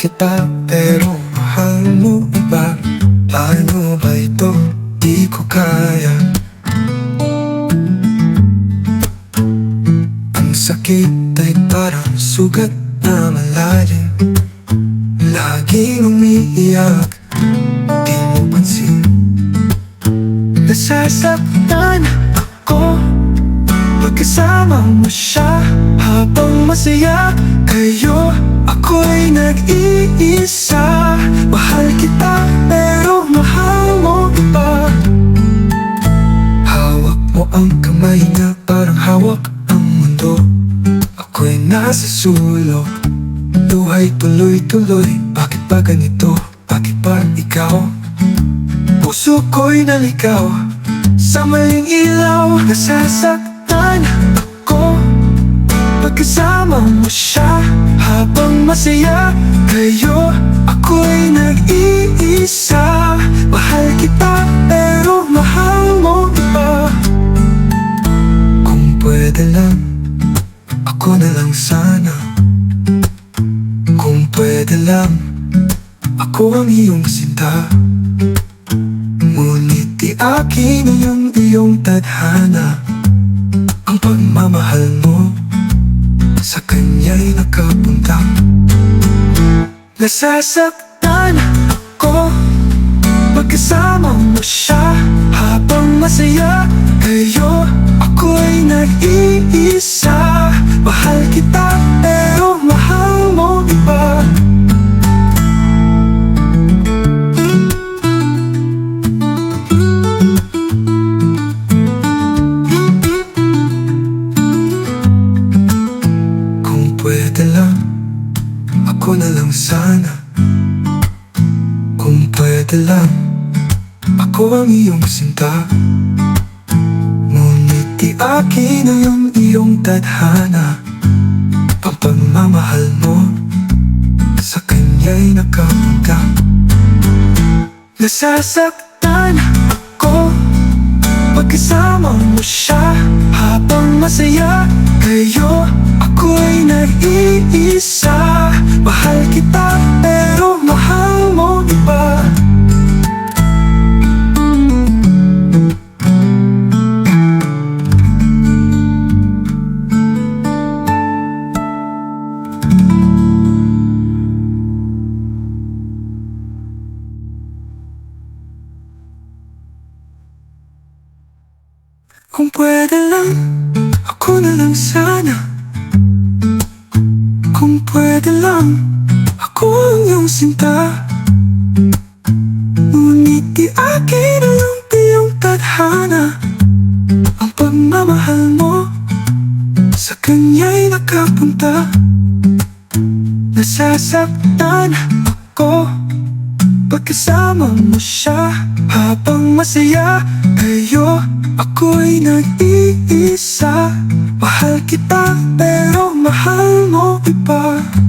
kita pero mahal mo iba Paano ba ito? Di ko kaya. Ang sakit ay parang sugat na malalim. Laging umiiyak Di mo pansin. Nasasaktan Pagkasama mo siya Habang masaya. Kayo Ako'y nag-iisa. Mahal kita pero mahal mo iba. Hawak mo ang kamay na parang hawak ang mundo. Ako'y nasa sulok Buhay tuloy-tuloy. Bakit ba ganito? Bakit ba ikaw? Puso ko'y naligaw. Sa maling ilaw Nasasaktan Pagkasama mo siya Habang masaya kayo Ako'y nag-iisa. Mahal kita pero mahal mo iba. Kung pwede lang Ako na lang sana. Kung pwede lang Ako ang iyong sinta. Ngunit di akin ang iyong tadhana. Ang pagmamahal mo Sa kanya'y nakapunta. Nasasaktan ako. Pagkasama mo siya Habang masaya. Kayo Ako'y nag-iisa lang sana Kung pwede lang Ako ang iyong sinta. Ngunit di akin na yung iyong tadhana. Ang pagmamahal mo Sa kanya'y nakapunta. Nasasaktan ako Pagkasama mo siya Habang masaya kayo. Ako'y nag-iisa Mahal kita pero mahal mo iba. Kung pwede lang, ako na lang sana Kung pwede lang, ako ang iyong sinta. Ngunit di akin ang iyong tadhana. Ang pagmamahal mo Sa kanya'y nakapunta. Nasasaktan ako Pagkasama mo siya. Habang masaya kayo Ako'y nag-iisa. Mahal kita pero mahal mo iba